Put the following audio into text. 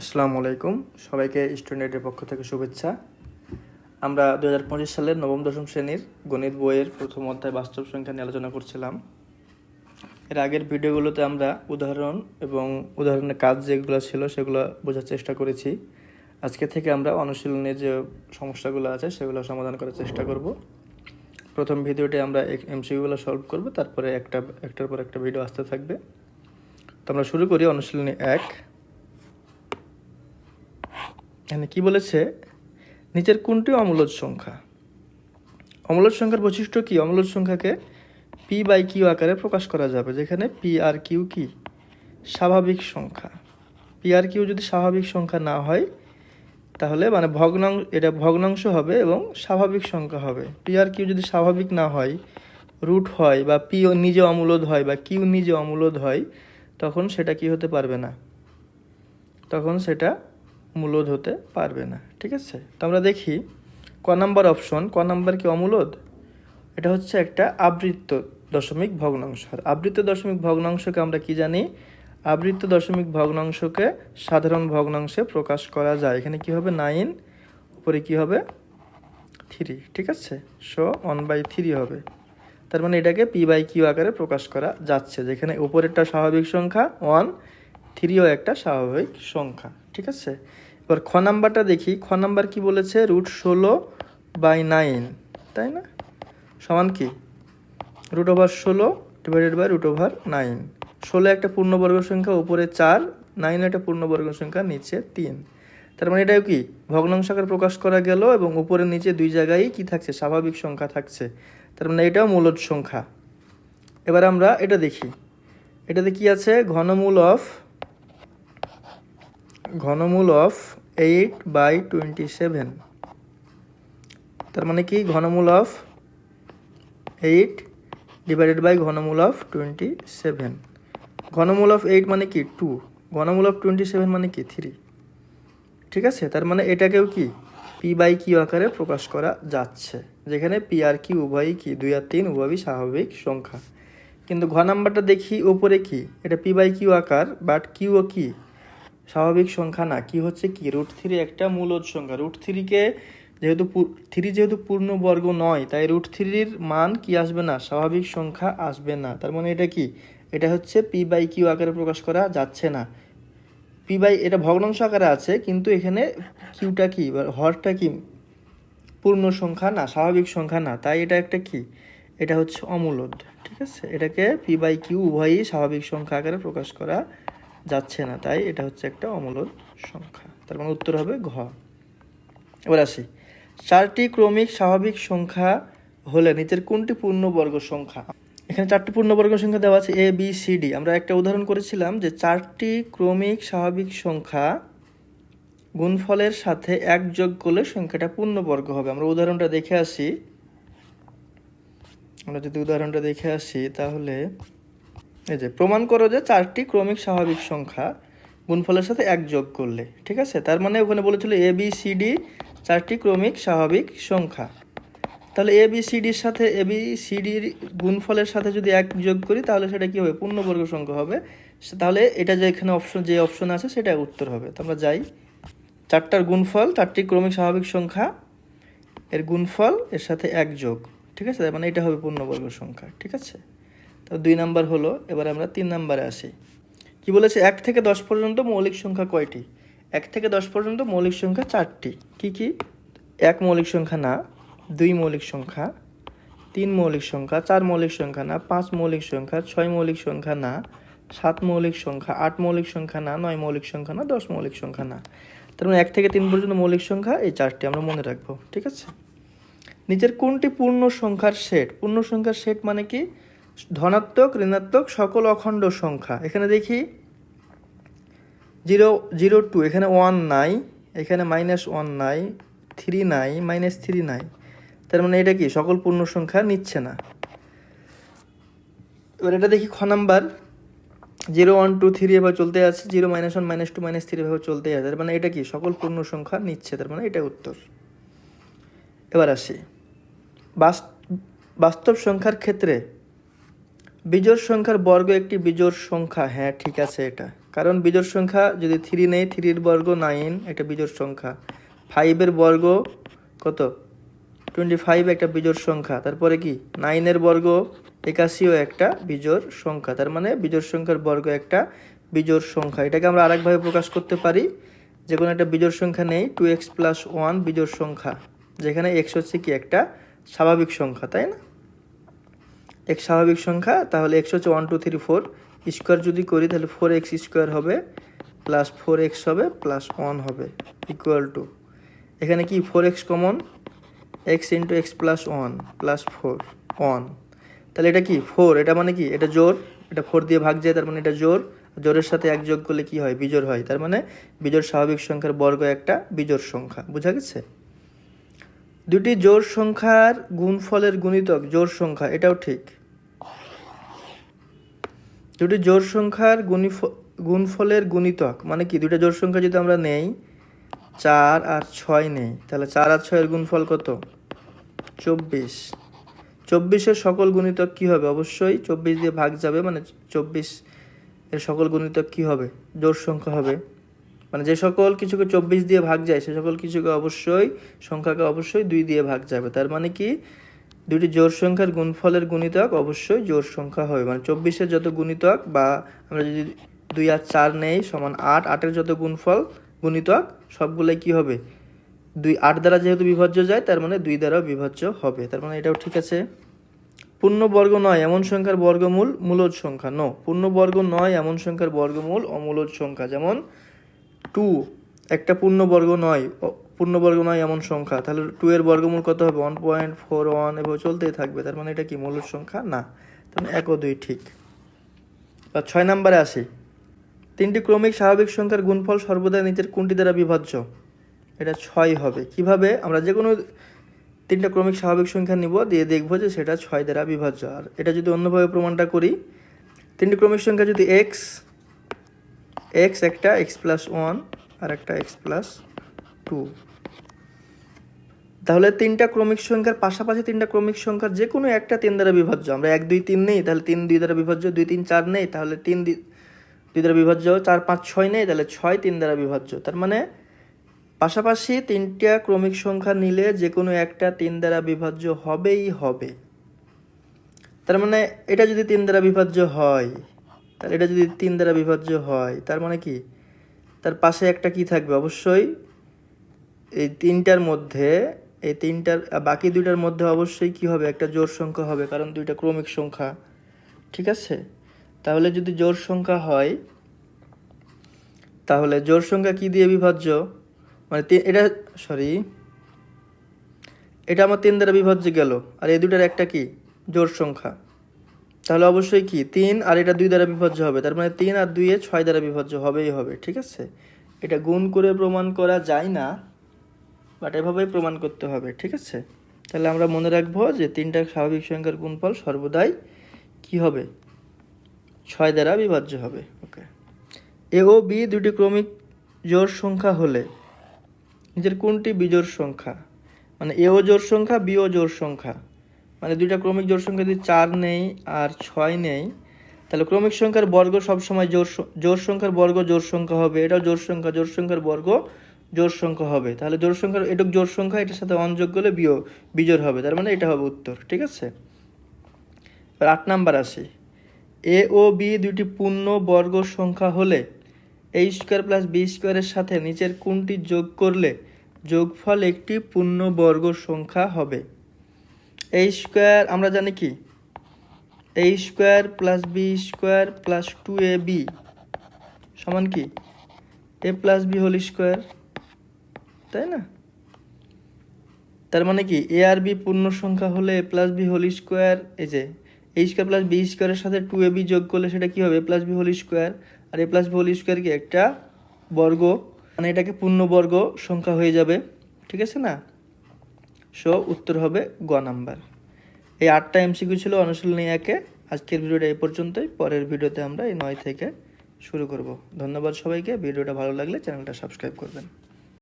আসসালামু আলাইকুম। সবাইকে স্টুডেন্টের পক্ষ থেকে শুভেচ্ছা। আমরা দু হাজার পঁচিশ সালের নবম, দশম শ্রেণির গণিত বইয়ের প্রথম অধ্যায় বাস্তব সংখ্যা নিয়ে আলোচনা করছিলাম। এর আগের ভিডিওগুলোতে আমরা উদাহরণ এবং উদাহরণের কাজ যেগুলো ছিল সেগুলো বোঝার চেষ্টা করেছি। আজকে থেকে আমরা অনুশীলনের যে সমস্যাগুলো আছে সেগুলো সমাধান করার চেষ্টা করব। প্রথম ভিডিওটি আমরা এমসিকিউগুলো সলভ করব, তারপরে একটা, একটার পর একটা ভিডিও আসতে থাকবে। তো আমরা শুরু করি অনুশীলনী এক। এখানে কি বলেছে? নিচের কোনটি অমূলদ সংখ্যা? অমূলদ সংখ্যার বৈশিষ্ট্য কি? অমূলদ সংখ্যাকে পি বাই কিউ আকারে প্রকাশ করা যাবে, যেখানে পি আর কিউ কি? স্বাভাবিক সংখ্যা। পি আর কিউ যদি স্বাভাবিক সংখ্যা না হয়, তাহলে মানে ভগ্নাংশ এটা ভগ্নাংশ হবে এবং স্বাভাবিক সংখ্যা হবে। পি আর কিউ যদি স্বাভাবিক না হয় রুট হয় বা পি নিজে অমূলদ হয় বা কিউ নিজে অমূলদ হয়, তখন সেটা কি হতে পারবে না? তখন সেটা মূলদ হতে পারবে না, ঠিক আছে? তো আমরা দেখি, ক নাম্বার অপশন, ক নাম্বার কি অমূলদ? এটা হচ্ছে একটা আবৃত্ত দশমিক ভগ্নাংশ আর আবৃত্ত দশমিক ভগ্নাংশকে আমরা কি জানি? আবৃত্ত দশমিক ভগ্নাংশকে সাধারণ ভগ্নাংশে প্রকাশ করা যায়। এখানে কি হবে? নাইন, উপরে কি হবে? থ্রি, ঠিক আছে? সো, ওয়ান বাই থ্রি হবে। তার মানে এটাকে পি বাই কিউ আকারে প্রকাশ করা যাচ্ছে, যেখানে উপরেরটা স্বাভাবিক সংখ্যা, ওয়ান, থ্রিও একটা স্বাভাবিক সংখ্যা, ঠিক আছে? এবার খ নাম্বারটা দেখি। খ নাম্বার কি বলেছে? রুট ষোলো বাই নাইন, তাই না? সমান কি? রুট ওভার ষোলো divided by root over nine. ষোলো একটা পূর্ণবর্গ সংখ্যা, উপরে চার, নাইন একটা পূর্ণবর্গ সংখ্যা, নিচে তিন। তার মানে এটাও কি? ভগ্নাংশ আকারে প্রকাশ করা গেল এবং উপরে নিচে দুই জায়গায় কি থাকছে? স্বাভাবিক সংখ্যা থাকছে। তার মানে এটাও মূলদ সংখ্যা। এবার আমরা এটা দেখি। এটাতে কি আছে? ঘনমূল of ঘনমূল of eight by twenty seven তার মানে কি? ঘনমূল অফ এইট ডিভাইডেড বাই ঘনমূল অফ টোয়েন্টি সেভেন ঘনমূল অফ এইট মানে কি? টু ঘনমূল অফ টোয়েন্টি সেভেন মানে কি? থ্রি ঠিক আছে? তার মানে এটাকেও কি? পি বাই কিউ আকারে প্রকাশ করা যাচ্ছে। যেখানে পি আর কি উভয়ই কি? দুই আর তিন উভয়ই স্বাভাবিক সংখ্যা। কিন্তু ঘ নাম্বারটা দেখি ওপরে কি? এটা পি বাই কিউ আকার বাট কিউও কি? স্বাভাবিক সংখ্যা না, কি হচ্ছে কি? রুট থ্রি একটা মূলদ সংখ্যা। রুট থ্রিকে যেহেতু থ্রি যেহেতু পূর্ণবর্গ নয়, তাই রুট থ্রির মান কি আসবে না? স্বাভাবিক সংখ্যা আসবে না। তার মানে এটা কি? এটা হচ্ছে পি বাই কিউ আকারে প্রকাশ করা যাচ্ছে না। পি বাই, এটা ভগ্নাংশ আকারে আছে, কিন্তু এখানে কিউটা কি? বা হরটা কি? পূর্ণ সংখ্যা না, স্বাভাবিক সংখ্যা না। তাই এটা একটা কি? এটা হচ্ছে অমূলদ, ঠিক আছে? এটাকে পি বাই কিউ উভয়ই স্বাভাবিক সংখ্যা আকারে প্রকাশ করা যাচ্ছে না, তাই এটা হচ্ছে একটা অমূলদ সংখ্যা। তার মানে উত্তর হবে ঘ। এবার আসি। চারটি ক্রমিক স্বাভাবিক সংখ্যা হলে নিচের কোনটি পূর্ণবর্গ সংখ্যা? এখানে চারটি পূর্ণবর্গ সংখ্যা দেওয়া আছে এ বি সি ডি আমরা একটা উদাহরণ করেছিলাম যে চারটি ক্রমিক স্বাভাবিক সংখ্যা গুণফলের সাথে এক যোগ করলে সংখ্যাটা পূর্ণবর্গ হবে। আমরা উদাহরণটা দেখে আসি। আমরা যদি উদাহরণটা দেখে আসি, তাহলে এই যে, প্রমাণ করো যে চারটি ক্রমিক স্বাভাবিক সংখ্যা গুণফলের সাথে এক যোগ করলে, ঠিক আছে? তার মানে ওখানে বলেছিল এ বি সি ডি চারটি ক্রমিক স্বাভাবিক সংখ্যা। তাহলে এ বি সি ডির সাথে এ বি সি ডির গুণফলের সাথে যদি এক যোগ করি, তাহলে সেটা কী হবে? পূর্ণবর্গ সংখ্যা হবে। তাহলে এটা যে এখানে অপশন যে অপশন আছে সেটা উত্তর হবে। তো আমরা যাই। চারটার গুণফল, চারটি ক্রমিক স্বাভাবিক সংখ্যা, এর গুণফল, এর সাথে এক যোগ। ঠিক আছে? মানে এটা হবে পূর্ণবর্গ সংখ্যা। ঠিক আছে? তো দুই নাম্বার হলো, এবার আমরা তিন নাম্বারে আসি। কি বলেছে? এক থেকে দশ পর্যন্ত মৌলিক সংখ্যা কয়টি? এক থেকে দশ পর্যন্ত মৌলিক সংখ্যা চারটি। কি কি? এক মৌলিক সংখ্যা না, দুই মৌলিক সংখ্যা, তিন মৌলিক সংখ্যা, চার মৌলিক সংখ্যা না, পাঁচ মৌলিক সংখ্যা, ছয় মৌলিক সংখ্যা না, সাত মৌলিক সংখ্যা, আট মৌলিক সংখ্যা না, নয় মৌলিক সংখ্যা না, দশ মৌলিক সংখ্যা না। তার মানে এক থেকে তিন পর্যন্ত মৌলিক সংখ্যা এই চারটি আমরা মনে রাখব, ঠিক আছে? নিচের কোনটি পূর্ণ সংখ্যার সেট? পূর্ণ সংখ্যার সেট মানে কি? ধনাত্মক, ঋণাত্মক সকল অখণ্ড সংখ্যা। এখানে দেখি জিরো জিরো টু এখানে ওয়ান নাই, এখানে মাইনাস ওয়ান নাই থ্রি নাই মাইনাস থ্রি নাই। তার মানে এটা কি? সকল পূর্ণ সংখ্যা নিচ্ছে না। এবার এটা দেখি খ number. Zero one two three এবার চলতে আছে, zero minus one minus two minus three এভাবে চলতে আছে। তার মানে এটা কি? সকল পূর্ণ সংখ্যা নিচ্ছে, তার মানে এটা উত্তর। এবার আসি। বাস্তব সংখ্যার ক্ষেত্রে বিজোড় সংখ্যার বর্গ একটি বিজোড় সংখ্যা। হ্যাঁ ঠিক আছে এটা। কারণ বিজোড় সংখ্যা যদি থ্রি নেই থ্রির বর্গ নাইন একটা বিজোড় সংখ্যা। ফাইভের বর্গ কত? টোয়েন্টি ফাইভ একটা বিজোড় সংখ্যা। তারপরে কি? নাইনের বর্গ একাশিও একটা বিজোড় সংখ্যা। তার মানে বিজোড় সংখ্যার বর্গ একটা বিজোড় সংখ্যা। এটাকে আমরা আরেকভাবে প্রকাশ করতে পারি। যে কোনো একটা বিজোড় সংখ্যা নেই টু এক্স প্লাস ওয়ান বিজোড় সংখ্যা। যেখানে এক্স হচ্ছে কি? একটা স্বাভাবিক সংখ্যা, তাই না? এক্স স্বাভাবিক সংখ্যা, তাহলে এক্স হচ্ছে one two three four. Square যদি করি, তাহলে ফোর এক্স স্কোয়ার হবে, প্লাস ফোর এক্স হবে, প্লাস ওয়ান হবে ইকুয়াল টু এখানে কি four x common x into x plus one plus four one তাহলে এটা কি? ফোর এটা মানে কি? এটা জোর, এটা ফোর দিয়ে ভাগ যায়, তার মানে এটা জোর। জোরের সাথে এক যোগ করলে কি হয়? বিজোড় হয়, তার মানে বিজোড় স্বাভাবিক সংখ্যার বর্গ একটা বিজোড় সংখ্যা, বুঝা গেছে? দুটি জোড় সংখ্যার গুণফলের গুণিতক, জোড় সংখ্যা, এটাও ঠিক। দুটি জোর সংখ্যার গুণিফ, গুণফলের গুণিতক মানে কি? দুটো জোর সংখ্যা যদি আমরা নেই, চার আর ছয় নেই, তাহলে চার আর ছয়ের গুণফল কত? চব্বিশ। চব্বিশের সকল গুণিতক কি হবে? অবশ্যই চব্বিশ দিয়ে ভাগ যাবে মানে চব্বিশ এর সকল গুণিতক কি হবে? জোর সংখ্যা হবে। মানে যে সকল কিছুকে চব্বিশ দিয়ে ভাগ যায়, সে সকল কিছুকে অবশ্যই, সংখ্যাকে অবশ্যই দুই দিয়ে ভাগ যাবে। তার মানে কি? দুটি জোর সংখ্যার গুণফলের গুণিতক অবশ্যই জোর সংখ্যা হবে। মানে চব্বিশের যত গুণিতক বা আমরা যদি দুই আর চার নেই, সমান আট, আটের যত গুণফল, গুণিতক, সবগুলোই কি হবে? দুই আট দ্বারা যেহেতু বিভাজ্য যায়, তার মানে দুই দ্বারাও বিভাজ্য হবে। তার মানে এটাও ঠিক আছে। পূর্ণবর্গ নয়, এমন সংখ্যার বর্গমূল মূলদ সংখ্যা। নো পূর্ণবর্গ নয়, এমন সংখ্যার বর্গমূল অমূলদ সংখ্যা। যেমন টু একটা পূর্ণবর্গ নয় পূর্ণবর্গ নয় এমন সংখ্যা। তাহলে টু এর বর্গমূল কত হবে? ওয়ান পয়েন্ট ফোর ওয়ান এভাবে চলতেই থাকবে। তার মানে এটা কি মূলদ সংখ্যা? না। তার মানে এক ও দুই, ঠিক। বা ছয় নম্বরে আসি। তিনটি ক্রমিক স্বাভাবিক সংখ্যার গুণফল সর্বদা নিচের কোনটি দ্বারা বিভাজ্য এটা ছয় হবে। কীভাবে? আমরা যে কোনো তিনটা ক্রমিক স্বাভাবিক সংখ্যা নিব, দিয়ে দেখব যে সেটা ছয় দ্বারা বিভাজ্য আর এটা যদি অন্যভাবে প্রমাণটা করি, তিনটি ক্রমিক সংখ্যা যদি এক্স এক্স একটা এক্স প্লাস ওয়ান আর একটা এক্স প্লাস টু তাহলে তিনটা ক্রমিক সংখ্যার পাশাপাশি তিনটা ক্রমিক সংখ্যার যে কোনো একটা তিন দ্বারা বিভাজ্য। আমরা এক, দুই, তিন নেই, তাহলে তিন, দুই দ্বারা বিভাজ্য, দুই, তিন, চার নেই, তাহলে তিন, দুই দ্বারা বিভাজ্য, চার, পাঁচ, ছয় নেই, তাহলে ছয় তিন দ্বারা বিভাজ্য। তার মানে পাশাপাশি তিনটা ক্রমিক সংখ্যা নিলে যে কোনো একটা তিন দ্বারা বিভাজ্য হবেই হবে। তার মানে এটা যদি তিন দ্বারা বিভাজ্য হয়, তাহলে এটা যদি তিন দ্বারা বিভাজ্য হয়, তার মানে কি? তার পাশে একটা কি থাকবে? অবশ্যই এই তিনটার মধ্যে, এই তিনটার বাকি দুইটার মধ্যে অবশ্যই কি হবে? একটা জোর সংখ্যা হবে, কারণ দুইটা ক্রমিক সংখ্যা। ঠিক আছে? তাহলে যদি জোর সংখ্যা হয়, তাহলে জোর সংখ্যা কি দিয়ে বিভাজ্য মানে এটা সরি এটা আমার তিন দ্বারা বিভাজ্য গেল। আর এই দুটার একটা কি? জোর সংখ্যা। তাহলে অবশ্যই কি তিন আর এটা দুই দ্বারা বিভাজ্য হবে। তার মানে তিন আর দুইয়ে ছয় দ্বারা বিভাজ্য হবেই হবে, ঠিক আছে? এটা গুণ করে প্রমাণ করা যায় না বাট এভাবেই প্রমাণ করতে হবে, ঠিক আছে? তাহলে আমরা মনে রাখব যে তিনটা স্বাভাবিক সংখ্যার গুণফল সর্বদাই কি হবে? ছয় দ্বারা বিভাজ্য হবে ওকে এ ও বি দুটি ক্রমিক জোর সংখ্যা হলে, নিজের কোনটি বিজোর সংখ্যা? মানে এ ও জোড় সংখ্যা, বি ও জোড় সংখ্যা। মানে দুইটা ক্রমিক জোড় সংখ্যা যদি চার নেই আর ছয় নেই, তাহলে ক্রমিক সংখ্যার বর্গ সবসময় জোর জোড় সংখ্যার বর্গ জোড় সংখ্যা হবে, এটাও জোড় সংখ্যা, জোড় সংখ্যার বর্গ জোড় সংখ্যা হবে। তাহলে জোড় সংখ্যার এটুক জোড় সংখ্যা এটার সাথে অনযোগ করলে বিয় বিজোর হবে। তার মানে এটা হবে উত্তর, ঠিক আছে? এবার আট নাম্বার আসি। এ ও বি দুইটি পূর্ণ বর্গ সংখ্যা হলে এ স্কোয়ার প্লাস বি স্কোয়ারের সাথে নিচের কোনটি যোগ করলে যোগফল একটি পূর্ণ বর্গ সংখ্যা হবে? এ স্কোয়ার আমরা জানি কি? A square plus B square plus two A B সমান কি? A plus B whole square তাই না? তার মানে কি? এ আর বি পূর্ণ সংখ্যা হলে A plus B whole square এই যে এ স্কোয়ার প্লাস বি স্কোয়ারের সাথে টু এ বি যোগ করলে সেটা কি হবে? A plus B whole square R A plus B whole square কি? একটা বর্গ মানে এটাকে পূর্ণবর্গ সংখ্যা হয়ে যাবে, ঠিক আছে না? সো উত্তর হবে গ নাম্বার। এই আটটা এমসিকিউ ছিল অনুশীলনী একে। আজকের ভিডিওটা এই পর্যন্তই। পরের ভিডিওতে আমরা এই নয় থেকে শুরু করব। ধন্যবাদ সবাইকে। ভিডিওটা ভালো লাগলে চ্যানেলটা সাবস্ক্রাইব করবেন।